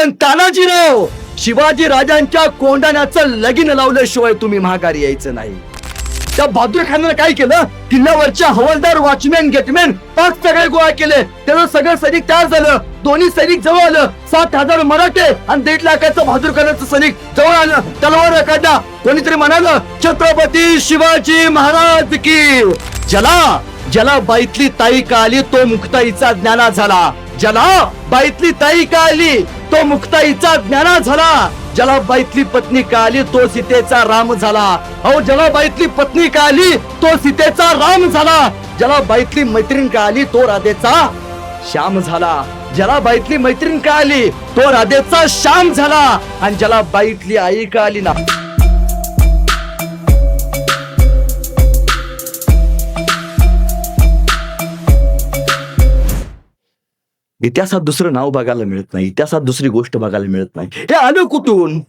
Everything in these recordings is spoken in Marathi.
पण तानाजीराव शिवाजी राजांच्या कोंडाण्याचं लगीन लावल्याशिवाय तुम्ही महागारी यायचं नाही. त्या बहादूर खानानं काय केलं? किल्ल्यावरच्या हवालदार वॉचमॅन गेटमॅन पाच सगळे गोळा केले. त्याचं सगळं सैनिक तयार झालं. दोन्ही सैनिक जवळ आलं. सात हजार मराठे आणि दीड लाखाचं बहादूर खानाचं सैनिक जवळ आलं. तलवार काढला कोणीतरी म्हणालं छत्रपती शिवाजी महाराज की. ज्याला ज्याला बाईतली ताई का आली तो मुक्ताईचा ज्ञाना झाला. ज्याला बाईतली ताई का आली तो मुक्ताईचा ज्ञाना झाला. ज्याला बाईतली पत्नी का आली तो सीतेचा राम झाला. अहो ज्याला बाईतली पत्नी का आली तो सीतेचा राम झाला. ज्याला बाईतली मैत्रीण का आली तो राधेचा श्याम झाला. ज्याला बाईतली मैत्रीण का आली तो राधेचा श्याम झाला. आणि ज्याला बाईतली आई का आली ना इतिहासात दुसरं नाव बघायला मिळत नाही. इतिहासात दुसरी गोष्ट बघायला मिळत नाही. हे आलं कुठून?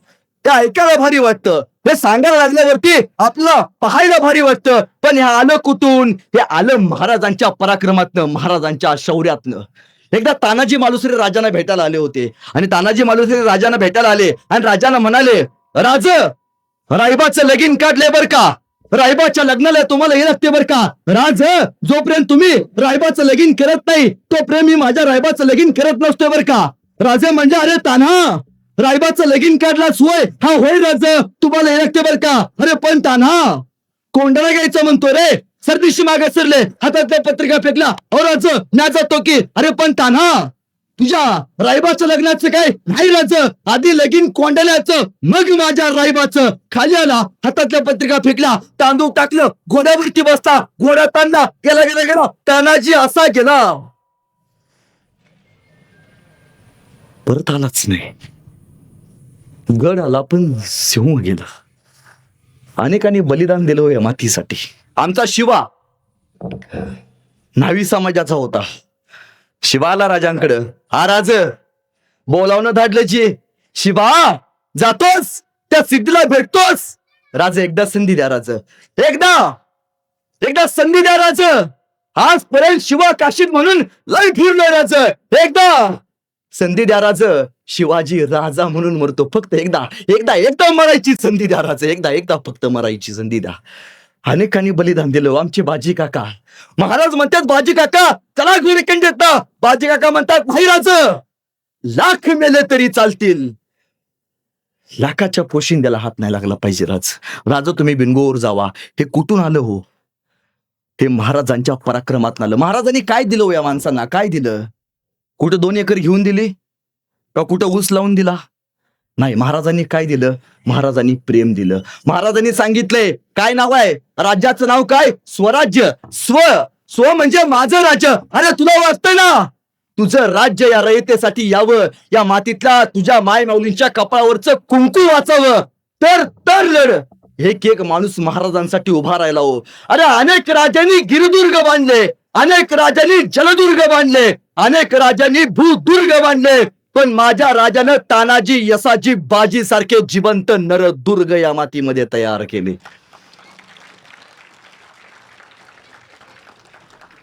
ते ऐकायला भारी वाटतं. हे सांगायला लागल्यावरती आपलं पाहायला भारी वाटतं. पण हे आलं कुठून? हे आलं महाराजांच्या पराक्रमातनं महाराजांच्या शौर्यातनं. एकदा तानाजी मालुसरे राजांना भेटायला आले होते. आणि तानाजी मालुसरे राजांना भेटायला आले. आणि राजांना म्हणाले राज रायबाचं लगीन काढले बर का? रायबाच्या लग्नाला तुम्हाला हे लागते बर का? राज जोपर्यंत तुम्ही रायबाचं लगीन करत नाही तो प्रेम मी माझ्या रायबाचं लगीन करत नसतोय बर का? राजे म्हणजे अरे तान्हा रायबाचं लगीन काढला सोय हा होय राज तुम्हाला हे लागते बर का? अरे पण तान्हा कोंडाला घ्यायचं म्हणतो रे. सरदिशी मागे सरले हातातल्या पत्रिका फेकला अहो राज ना जातो की. अरे पण तान्हा तुझ्या रायबाचं लग्नाचं काय? नाही आधी लगीन कोंडल्याचं? मग माझ्या रायबाचं? खाली आला हातातल्या पत्रिका फेकल्या तांदूळ टाकलं घोड्यावरती बसता घोडा ताणला गेला गेला गेला तानाजी असा गेला. परत आलाच नाही. गड आला पण सिंह गेला. अनेकांनी बलिदान दिलं या मातीसाठी. आमचा शिवा न्हावी समाजाचा होता. शिवाला राजांकडं. हा राज बोलावणं धाडलं शिवा जातोस त्या सिद्धीला भेटतोस. राज एकदा संधी द्या राज. एकदा एकदा संधी द्या राज. आजपर्यंत शिवा काशीत म्हणून लय फिरलोय राज. एकदा संधी द्या राज. शिवाजी राजा म्हणून मरतो. फक्त एकदा एकदा एकदा मरायची संधी द्या राज. एकदा एकदा फक्त मरायची संधी द्या. अनेकांनी बलिदान दिलं. आमचे बाजी काका. महाराज म्हणतात बाजी काका चला गुरुकंड देता. बाजी काका म्हणतात नाही राज लाख मेले तरी चालतील. लाखाच्या पोशिंद्याला हात नाही लागला पाहिजे राज. राजा तुम्ही बिनगोवर जावा. हे कुठून आलं हो? हे महाराजांच्या पराक्रमात आलं. महाराजांनी काय दिलं हो या माणसांना? काय दिलं? कुठं दोन एकर घेऊन दिली? का कुठं ऊस लावून दिला? नाही महाराजांनी काय दिलं? महाराजांनी प्रेम दिलं. महाराजांनी सांगितलंय काय नाव आहे? राज्याचं नाव काय? स्वराज्य. स्व स्व म्हणजे माझं राज्य. अरे तुला वाटतं ना? तुझं राज्य या रयतेसाठी यावं. या मातीतल्या तुझ्या माय माऊलींच्या कपाळावरचं कुंकू वाचावं. तर तर लढ. एक एक माणूस महाराजांसाठी उभा राहिला हो. अरे अनेक राजांनी गिरदुर्ग बांधले. अनेक राजांनी जलदुर्ग बांधले. अनेक राजांनी भूदुर्ग बांधले. पण माझ्या राजानं तानाजी यसाजी बाजी सारखे जिवंत नरदुर्ग या मातीमध्ये तयार केले.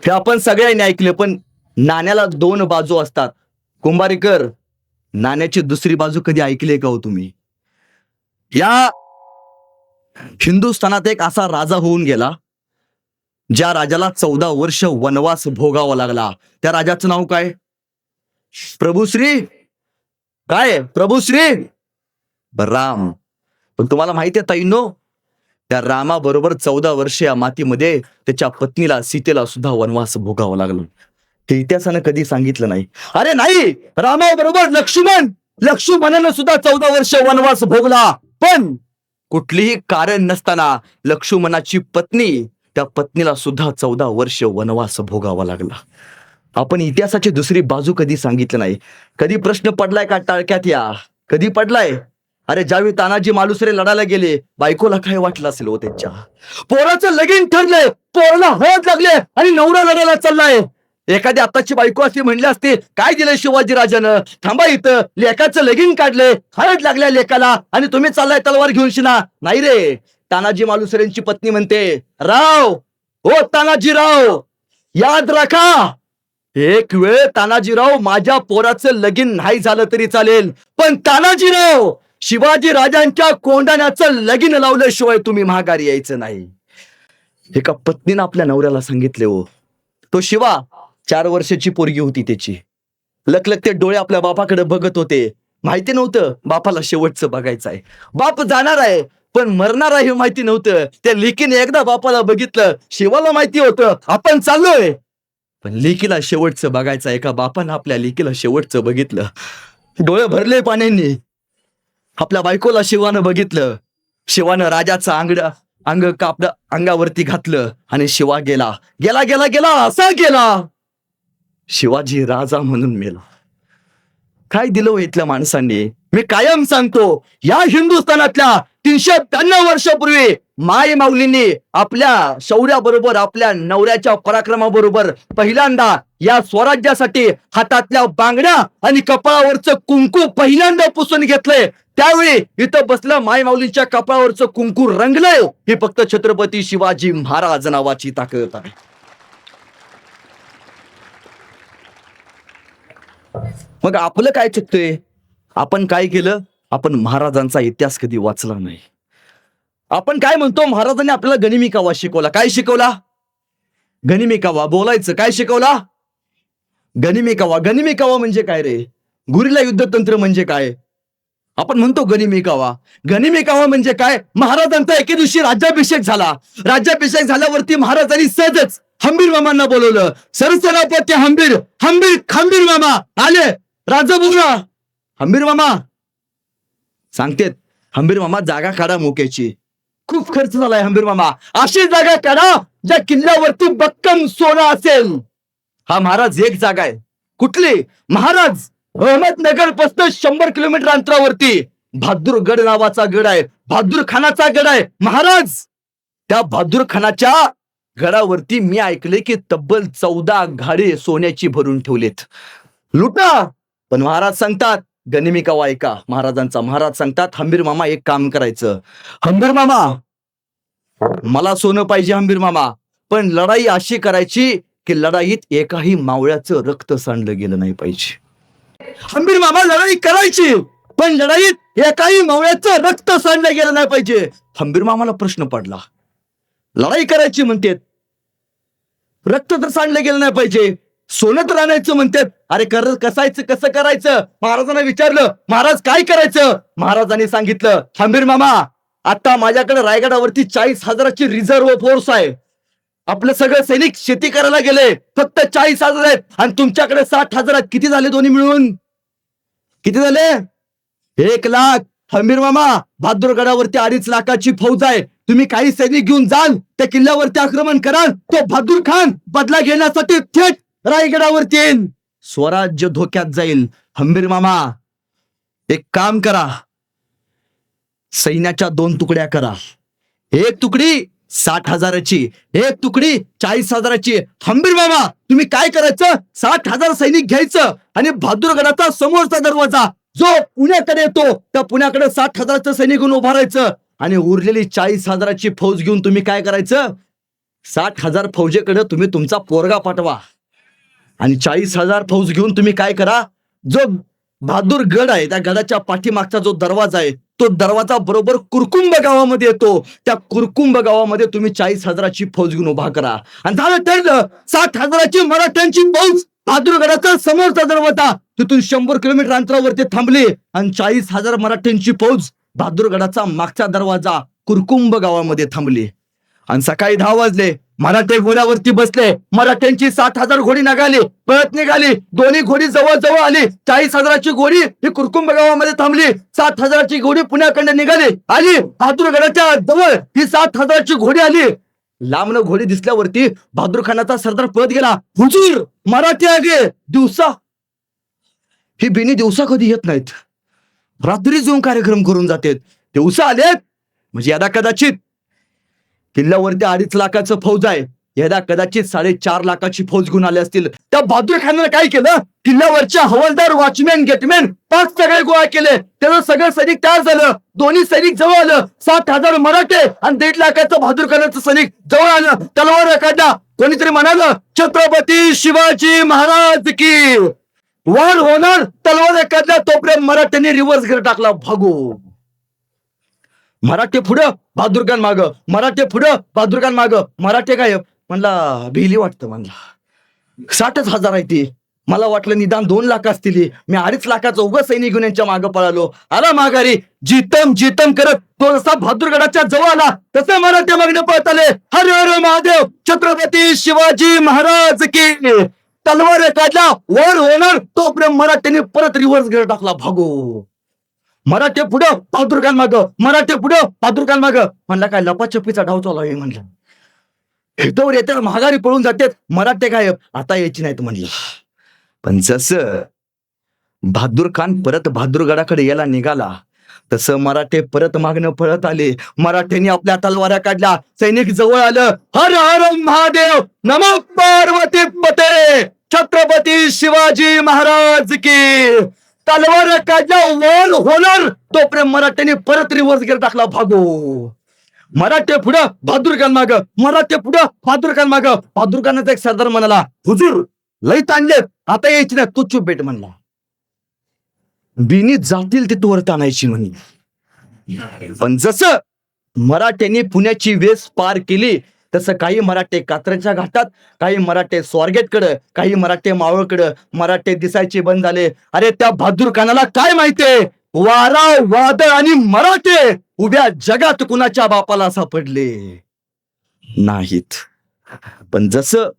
हे आपण सगळ्यांनी ऐकले पण नाण्याला दोन बाजू असतात. कुंभारीकर नाण्याची दुसरी बाजू कधी ऐकली का हो तुम्ही? या हिंदुस्थानात एक असा राजा होऊन गेला ज्या राजाला चौदा वर्ष वनवास भोगावा लागला. त्या राजाचं नाव काय? प्रभुश्री? काय? प्रभू श्री? राम. पण तुम्हाला माहिती आहे ताईनो त्या रामाबरोबर चौदा वर्ष या मातीमध्ये त्याच्या पत्नीला सीतेला सुद्धा वनवास भोगावा लागला. ते इतिहासानं कधी सांगितलं नाही. अरे नाही! रामाबरोबर लक्ष्मण! लक्ष्मणानं सुद्धा चौदा वर्ष वनवास भोगला. पण कुठलीही कारण नसताना लक्ष्मणाची पत्नी त्या पत्नीला सुद्धा चौदा वर्ष वनवास भोगावा लागला. आपण इतिहासाची दुसरी बाजू कधी सांगितलं नाही. कधी प्रश्न पडलाय का टाळक्यात या? कधी पडलाय? अरे ज्यावेळी तानाजी मालुसरे लढायला गेले बायकोला काय वाटलं असेल हो त्यांच्या? पोराचं लगीन ठरलंय पोराला हळद लागले आणि नवरा लढायला चाललाय. एखादी आताची बायको असे म्हणली असते काय दिलंय शिवाजी राजानं? थांबा इथं लेकाचं लगीन काढलंय हळद लागल्या लेकाला आणि तुम्ही चाललाय तलवार घेऊन शिना. नाही रे तानाजी मालुसरेंची पत्नी म्हणते राव ओ तानाजी राव याद राखा एक वेळ तानाजीराव माझ्या पोराचं लगीन नाही झालं तरी चालेल. पण तानाजीराव शिवाजी राजांच्या कोंडाण्याचं लगीन लावल्याशिवाय तुम्ही महागारी यायचं नाही. एका पत्नीनं आपल्या नवऱ्याला सांगितले हो. तो शिवा चार वर्षाची पोरगी होती त्याची. लकलकते डोळे आपल्या बापाकडे बघत होते. माहिती नव्हतं बापाला शेवटचं बघायचं आहे. बाप जाणार आहे पण मरणार आहे हे माहिती नव्हतं. त्या लेकीने एकदा बापाला बघितलं शिवाला माहिती होतं आपण चाललोय. पण लेकीला शेवटचं बघायचं एका बापानं आपल्या लेकीला शेवटचं बघितलं. डोळे भरले पाण्यांनी. आपल्या बायकोला शिवानं बघितलं. शिवानं राजाचं अंगड अंग कापलं अंगावरती घातलं आणि शिवा गेला. गेला गेला गेला असा गेला. शिवाजी राजा म्हणून मेला. काय दिलं हो इथल्या माणसांनी? मी कायम सांगतो या हिंदुस्थानातल्या तीनशे ब्याण्णव वर्षापूर्वी माय माऊलींनी आपल्या शौर्याबरोबर आपल्या नवऱ्याच्या पराक्रमाबरोबर पहिल्यांदा या स्वराज्यासाठी हातातल्या बांगड्या आणि कपाळावरचं कुंकू पहिल्यांदा पुसून घेतलंय. त्यावेळी इथं बसलं माय माऊलींच्या कपाळावरचं कुंकू रंगलंय. ही फक्त छत्रपती शिवाजी महाराज नावाची ताकद आहे. मग आपलं काय चुकतंय? आपण काय केलं? आपण महाराजांचा इतिहास कधी वाचला नाही. आपण काय म्हणतो? महाराजांनी आपल्याला गनिमी कावा शिकवला. काय शिकवला? गनिमी कावा बोलायचं. काय शिकवला? गनिमी कावा गनिमी कावा म्हणजे काय रे? गुरीला युद्धतंत्र म्हणजे काय? आपण म्हणतो गनिमी कावा गनिमी कावा म्हणजे काय? महाराजांचा एके दिवशी राज्याभिषेक झाला. राज्याभिषेक झाल्यावरती महाराजांनी सहजच हंबीर मामांना बोलवलं. सरसेनापती हंबीर. हंबीर खंबीर मामा. आले. राजा बोला हंबीर मामा. सांगतेत. हंबीर मामा जागा काढा मोक्याची. खूप खर्च झालाय हंबीर मामा. अशी जागा काढा ज्या किल्ल्यावरती बक्कम सोनं असेल. हा महाराज एक जागा आहे. कुठली? महाराज अहमदनगरपासून शंभर किलोमीटर अंतरावरती. बहादूर गड नावाचा गड आहे. बहादूर खानाचा गड आहे. महाराज त्या बहादूर खानाच्या गडावरती मी ऐकले की तब्बल चौदा घाडे सोन्याची भरून ठेवलेत. लुटा पण महाराज सांगतात गनिमी वायका महाराजांचा. महाराज सांगतात हंबीर मामा एक काम करायचं. हंबीर मामा! मला सोनं पाहिजे हंबीर मामा. पण लढाई अशी करायची की लढाईत एकाही मावळ्याचं रक्त सांडलं गेलं नाही पाहिजे. हंबीर मामा लढाई करायची पण लढाईत एकाही मावळ्याचं रक्त सांडलं गेलं नाही पाहिजे. हंबीर मामाला प्रश्न पडला. लढाई करायची म्हणतेत रक्त तर सांडलं गेलं नाही पाहिजे. सोनं तर आणायचं म्हणतात. अरे कर कसायचं कसं करायचं? महाराजांना विचारलं महाराज काय करायचं? महाराजांनी सांगितलं हंबीर मामा आता माझ्याकडे रायगडावरती चाळीस हजाराची रिझर्व्ह फोर्स आहे. आपलं सगळं सैनिक शेती करायला गेले फक्त चाळीस हजार आहेत. आणि तुमच्याकडे साठ हजारात किती झाले दोन्ही मिळून? किती झाले? एक लाख. हंबीर मामा बहादूरगडावरती अडीच लाखाची फौज आहे. तुम्ही काही सैनिक घेऊन जाल त्या किल्ल्यावरती आक्रमण कराल. तो बहादूर खान बदला घेण्यासाठी थेट रायगडावरती येईल स्वराज्य धोक्यात जाईल. हंबीर मामा एक काम करा. सैन्याच्या दोन तुकड्या करा. एक तुकडी साठ हजाराची एक तुकडी चाळीस हजाराची. हंबीर मामा तुम्ही काय करायचं? साठ हजार सैनिक घ्यायचं आणि बहादूरगडाचा समोरचा दरवाजा जो पुण्याकडे येतो त्या पुण्याकडे साठ हजाराचं सैनिक घेऊन उभारायचं आणि उरलेली चाळीस हजाराची फौज घेऊन तुम्ही काय करायचं? साठ हजार फौजेकडे तुम्ही तुमचा पोरगा पाठवा. आणि चाळीस हजार फौज घेऊन तुम्ही काय करा? जो बहादूर गड आहे त्या गडाच्या पाठीमागचा जो दरवाजा आहे तो दरवाजा बरोबर कुरकुंब गावामध्ये येतो. त्या कुरकुंब गावामध्ये तुम्ही चाळीस हजाराची फौज घेऊन उभा करा. आणि झालं ठरलं साठ हजाराची मराठ्यांची फौज बहादूरगडाचा समोरचा दरवाजा. तिथून शंभर किलोमीटर अंतरावरती थांबले आणि चाळीस हजार मराठ्यांची फौज बहादूरगडाचा मागचा दरवाजा कुरकुंब गावामध्ये थांबली. आणि सकाळी दहा वाजले मराठे घोड्यावरती बसले मराठ्यांची सात हजार घोडी निघाली पळत निघाली दोन्ही घोडी जवळ जवळ आली चाळीस हजाराची घोडी ही कुरकुंब गावामध्ये थांबली सात हजाराची घोडी पुण्याकडे निघाली आली बहादूरगडाच्या जवळ ही सात हजाराची घोडी आली. लांबन घोडी दिसल्यावरती बहादूर खानाचा सरदार पळत गेला हुजूर मराठी आगे दिवसा. ही बिनी दिवसा कधी येत नाहीत. रात्री जाऊन कार्यक्रम करून जातात. दिवसा आलेत म्हणजे यदा कदाचित किल्ल्यावरती अडीच लाखाचं फौज आहे. यदा कदाचित साडेचार लाखाची फौज घेऊन आले असतील. त्या बहादूर खानानं काय केलं? किल्ल्यावरच्या हवालदार वॉचमॅन गेटमॅन पाच सगळे गोळा केले. त्याचं सगळं सैनिक तयार झालं. दोन्ही सैनिक जवळ आलं. सात हजार मराठे आणि दीड लाखाचं बहादूर खानाचं सैनिक जवळ आलं. तलवार काढला कोणीतरी म्हणालं छत्रपती शिवाजी महाराज की. वार होणार तलवार काढल्या तोपर्यंत मराठ्यांनी रिव्हर्स घेर टाकला. भागो. मराठे पुढं बहादुरगान माग. मराठे पुढं बहादुरगान माग. मराठे काय म्हणला भिली वाटतं म्हणला. साठच हजार आहे ती. मला वाटलं निदान दोन लाख असतील मी अडीच लाखाचं उभं सैनिक घेऊन यांच्या मागं पळालो. आला माघारी जितम जितम करत तो जसा भादुरगडाच्या जवळ आला. तसं मराठे मागणं पळत आले हरे हरे महादेव. छत्रपती शिवाजी महाराज की. तलवार काढला वर होणार प्रेम मराठ्याने परत रिव्हर्स गिअर टाकला. भागो. मराठे पुढं पादुरकान माग मराठे पुढं पादुरकान माग म्हणला काय लपाछपीचा डाव चालू आहे म्हणलं. एकदम येत्या महागारी पळून जाते मराठे गायब. आता यायची नाहीत म्हणलं. पण जसं बहादूर खान परत बहादूरगडाकडे यायला निघाला तसं मराठे परत मागणं पळत आले. मराठ्यांनी आपल्या तलवाऱ्या काढल्या. सैनिक जवळ आलं. हर हर महादेव. नम पार्वती पते. छत्रपती शिवाजी महाराज की. तलवार काढल्या वर होणार. तोपर्यंत मराठ्यांनी परत रिव्हर्स गिअर टाकला भागो मराठे पुढं बहादूर माग. मराठे पुढं बहादूर माग. बहादूर खानाचा एक सरदार म्हणाला हुजूर लई ताणले. आता यायची नाही तू चुप भेट म्हणला. बिनी जातील तिथं वर ताणायची म्हणे. पण जसं मराठ्यांनी पुण्याची वेस पार केली तसं काही मराठे कात्रच्या घाटात काही मराठे स्वारगेटकडं काही मराठे मावळकडं मराठे दिसायचे बंद झाले. अरे त्या बहादूर खानाला काय माहितीये? वारा वादळ आणि मराठे उभ्या जगात कुणाच्या बापाला सापडले? नाहीत. पण जसं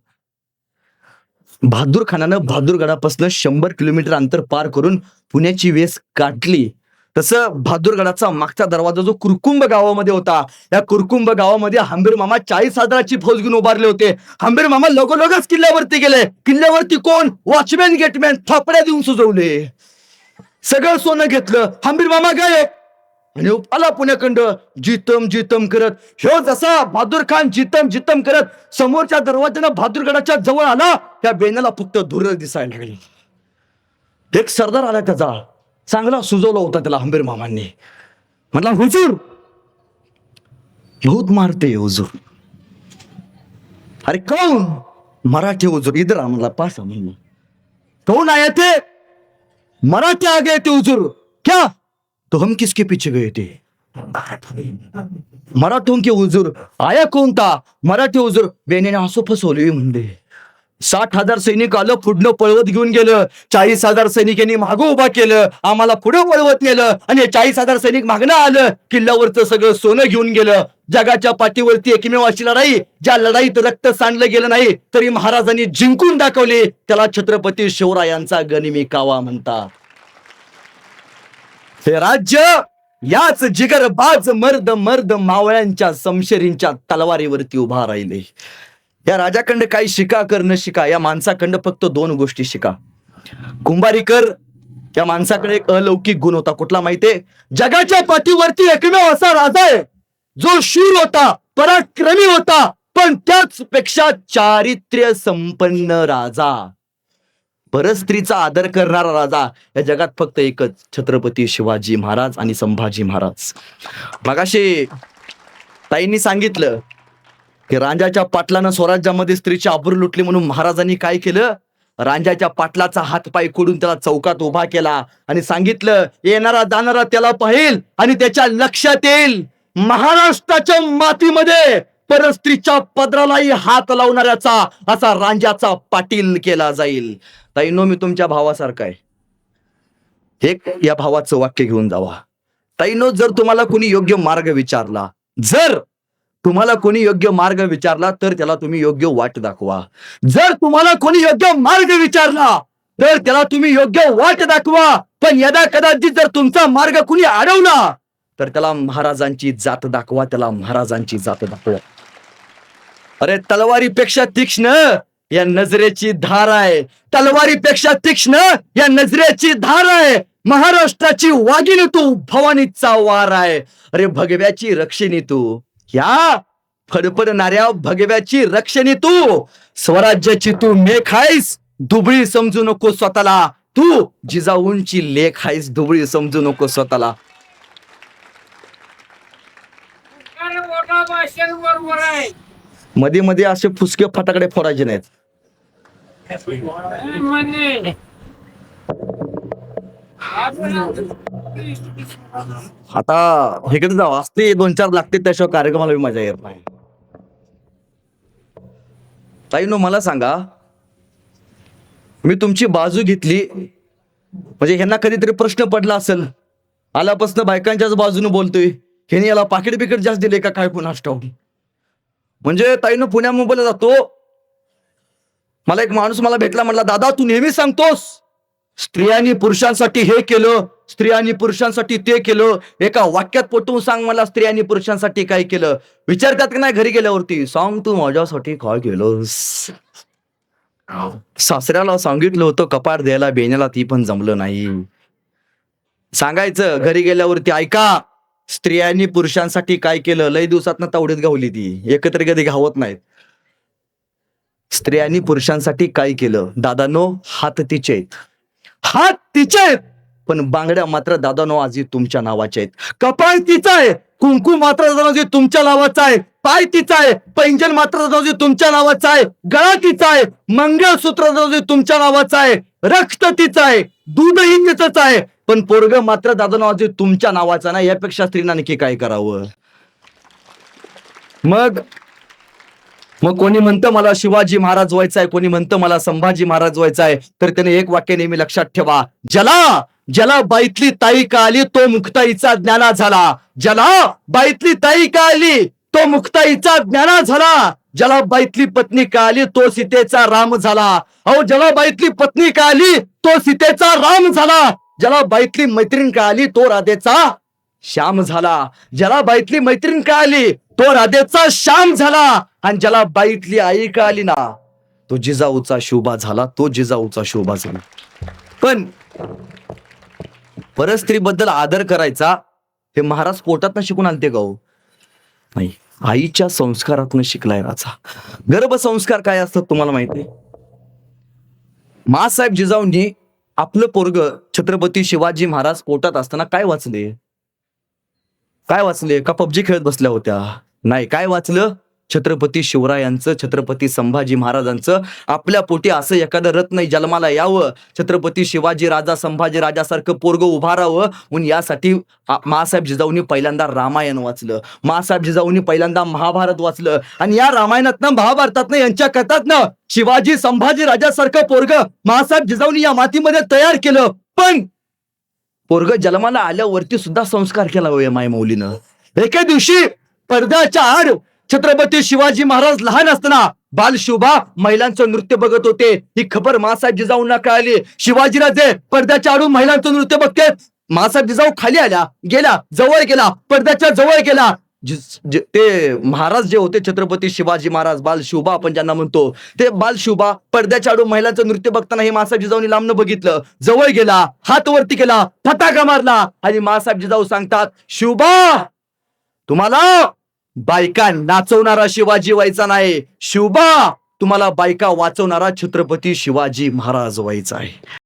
बहादूर खानानं बहादूरगडापासून शंभर किलोमीटर अंतर पार करून पुण्याची वेस काटली तसं बहादूरगडाचा मागचा दरवाजा जो कुरकुंब गावामध्ये होता या कुरकुंब गावामध्ये हंबीर मामा चाळीस हजाराची फौज घेऊन उभारले होते. हंबीर मामा लगोलगच किल्ल्यावरती गेले. किल्ल्यावरती कोण? वॉचमॅन गेटमॅन थापड्या देऊन सुजवले. सगळं सोनं घेतलं. हंबीर मामा गायब आणि आला पुण्याखंड. जितम जितम करत. ह्यो जसा बहादूर खान जितम जितम करत समोरच्या दरवाज्यानं बहादूरगडाच्या जवळ आला त्या बेनाला फक्त धुर दिसायला लागली. एक सरदार आला त्याचा. चांगला सुजवला होता त्याला हंबीर मामांनी. म्हटला हुजूर. बहुत मारते हुजूर. अरे कौन मराठी हुजूर. इधर आम्हाला पास आ म्हणला कौन आए थे? मराठी आ गए थे हुजूर. क्या? तो हम किसके पीछे गए थे? मराठों के हुजूर. आया कोणता मराठी हुजूर. बेनेने हसू फसवले म्हणले साठ हजार सैनिक आलं पुढनं पळवत घेऊन गेलं. चाळीस हजार सैनिकांनी मागं उभा केलं. आम्हाला पुढे पळवत नेलं. आणि चाळीस हजार सैनिक मागणं आलं. किल्ल्यावरचं सगळं सोनं घेऊन गेलं. जगाच्या पाठीवरती एकमेव अशी लढाई ज्या लढाईत रक्त सांडलं गेलं नाही तरी महाराजांनी जिंकून दाखवले. त्याला छत्रपती शिवरायांचा गनिमी कावा म्हणतात. हे राज्य याच जिगरबाज मर्द मर्द मावळ्यांच्या समशेरींच्या तलवारीवरती उभा राहिले. या राजाखंड काही शिका कर न शिका. या माणसाखंड फक्त दोन गोष्टी शिका. कुंभारीकर या माणसाकडे एक अलौकिक गुण होता. कुठला माहितीये जगाच्या पाठीवरती एकमेव असा राजा आहे जो शूर होता पराक्रमी होता पण त्याच पेक्षा चारित्र्य संपन्न राजा. परस्त्रीचा आदर करणारा राजा. या जगात फक्त एकच छत्रपती शिवाजी महाराज आणि संभाजी महाराज. मगाशी ताईंनी सांगितलं की रांजाच्या पाटलानं स्वराज्यामध्ये स्त्रीची आबरू लुटली म्हणून महाराजांनी काय केलं? रांजाच्या पाटलाचा हातपाय खोडून त्याला चौकात उभा केला आणि सांगितलं येणारा जाणारा त्याला पाहिल आणि त्याच्या लक्षात येईल महाराष्ट्राच्या मातीमध्ये परस्त्रीच्या पदरालाही हात लावणाऱ्याचा असा रांजाचा पाटील केला जाईल. ताईनो मी तुमच्या भावासारखा आहे. एक या भावाचं वाक्य घेऊन जावा. ताईनो जर तुम्हाला कुणी योग्य मार्ग विचारला जर तुम्हाला कोणी योग्य मार्ग विचारला तर त्याला तुम्ही योग्य वाट दाखवा. जर तुम्हाला कोणी योग्य मार्ग विचारला तर त्याला तुम्ही योग्य वाट दाखवा. पण यदा कदाचित जर तुमचा मार्ग कुणी अडवला तर त्याला महाराजांची जात दाखवा त्याला महाराजांची जात दाखवा. अरे तलवारीपेक्षा तीक्ष्ण या नजरेची धार आहे. तलवारीपेक्षा तीक्ष्ण या नजरेची धार आहे. महाराष्ट्राची वागिनी तू भवानीचा वार आहे. अरे भगव्याची रक्षिणी तू या फडफडणाऱ्या भगव्याची रक्षणी तू. स्वराज्याची तू मेख आहेस. दुबळी समजू नको स्वतःला. तू जिजाऊंची लेख आहेस. दुबळी समजू नको स्वतःला. मध्ये मध्ये असे फुसके फटाकडे फोडायचे नाहीत. आता हेकडे जाऊ असते दोन चार लागते त्याशिवाय कार्यक्रमाला बी मजा येत नाही. ताई नो मला सांगा मी तुमची बाजू घेतली म्हणजे ह्यांना कधीतरी प्रश्न पडला असेल आल्यापासून बायकांच्याच बाजूने बोलतोय ह्याने याला पाकिट बिकिट जास्त दिले का काय पुन्हा स्टॉक म्हणजे ताईनं पुण्या मुंबईला जातो मला एक माणूस मला भेटला म्हटला दादा तू नेहमी सांगतोस स्त्रियांनी पुरुषांसाठी हे केलं स्त्रियांनी पुरुषांसाठी ते केलं. एका वाक्यात पटवून सांग मला स्त्रियांनी पुरुषांसाठी काय केलं? विचारतात की नाही घरी गेल्यावरती? सांग तू माझ्यासाठी काय केलं? सासऱ्याला सांगितलं होतं कपाट द्यायला बेण्याला ती पण जमलं नाही. सांगायचं घरी गेल्यावरती ऐका स्त्रियांनी पुरुषांसाठी काय केलं? लय दिवसात तावडीत गावली ती. एकत्र कधी गावत नाहीत. स्त्रियांनी पुरुषांसाठी काय केलं? दादानो हात तिचे आहेत. हात तिचे आहेत. पण बांगड्या मात्र दादानो आजी तुमच्या नावाच्या आहेत. कपाळ तिचा आहे. कुंकू मात्र दादाजी तुमच्या नावाचा आहे. पाय तिचा आहे. पैंजण मात्र दादाजी तुमच्या नावाचा आहे. गळा तिचा आहे. मंगळसूत्र दादाजी तुमच्या नावाचा आहे. रक्त तिचं आहे. दूधही तिचंच आहे. पण पोरग मात्र दादानो आजी तुमच्या नावाचा नाही यापेक्षा स्त्रीनं आणखी काय करावं? मग मग कोणी म्हणतं मला शिवाजी महाराज व्हायचा आहे कोणी म्हणतं मला संभाजी महाराज व्हायचं आहे तर त्याने एक वाक्य नेहमी लक्षात ठेवा. ज्याला ज्याला बाईतली ताई का आली तो मुक्ताईचा ज्ञाना झाला. ज्याला बाईतली ताई का आली तो मुक्ताईचा ज्ञाना झाला. ज्याला बाईतली पत्नी का आली तो सीतेचा राम झाला. अहो ज्याला बाईतली पत्नी का आली तो सीतेचा राम झाला. ज्याला बाईतली मैत्रीण का आली तो राधेचा श्याम झाला. ज्याला बाईतली मैत्रीण का आली तो राधेचा श्याम झाला. आणि ज्याला बाईतली आई का आली ना तो जिजाऊचा शोभा झाला तो जिजाऊचा शोभा झाला. पण परस्त्रीबद्दल आदर करायचा हे महाराज पोटातनं शिकून आणते गाऊ हो. नाही आईच्या संस्कारातून शिकलाय राजा. गर्भसंस्कार काय असतात तुम्हाला माहिती? मासाहेब जिजाऊंनी आपलं पोरग छत्रपती शिवाजी महाराज पोटात असताना काय वाचले काय वाचले? का पबजी खेळत बसल्या होत्या? नाही काय वाचलं? छत्रपती शिवरायांचं छत्रपती संभाजी महाराजांचं. आपल्या पोटी असं एखादं रत्न जन्माला यावं. छत्रपती शिवाजी राजा संभाजी राजासारखं पोरग उभारावं म्हणून यासाठी आ- मासाहेब जिजाऊनी पहिल्यांदा रामायण वाचलं. मासाहेब जिजाऊनी पहिल्यांदा महाभारत वाचलं. आणि या रामायणातनं महाभारतातनं यांच्या कथातनं शिवाजी संभाजी राजासारखं पोरग मासाहेब जिजाऊनी या मातीमध्ये तयार केलं. पण पोरग जन्माला आल्यावरती सुद्धा संस्कार केला होय माय मौलीनं. एके दिवशी पडद्याच्या आड छत्रपती शिवाजी महाराज लहान असताना बालशोभा महिलांचं नृत्य बघत होते. ही खबर मासाहेब जिजाऊंना कळाली. शिवाजीराजे पडद्याच्या आडून महिलांचं नृत्य बघते मासाहेब जिजाऊ खाली आल्या गेला जवळ गेला पडद्याच्या जवळ गेला ते महाराज जे होते छत्रपती शिवाजी महाराज बाल शुभा आपण ज्यांना म्हणतो ते बाल शुभा पडद्याच्या आडून महिलांचं नृत्य बघताना हे मासाहेब जिजाऊनी लांबनं बघितलं. जवळ गेला हात वरती केला फटाका मारला आणि मासाहेब जिजाऊ सांगतात शिवबा तुम्हाला बायका नाचवणारा शिवाजी व्हायचा नाही. शिवबा तुम्हाला बायका वाचवणारा छत्रपती शिवाजी महाराज व्हायचा आहे.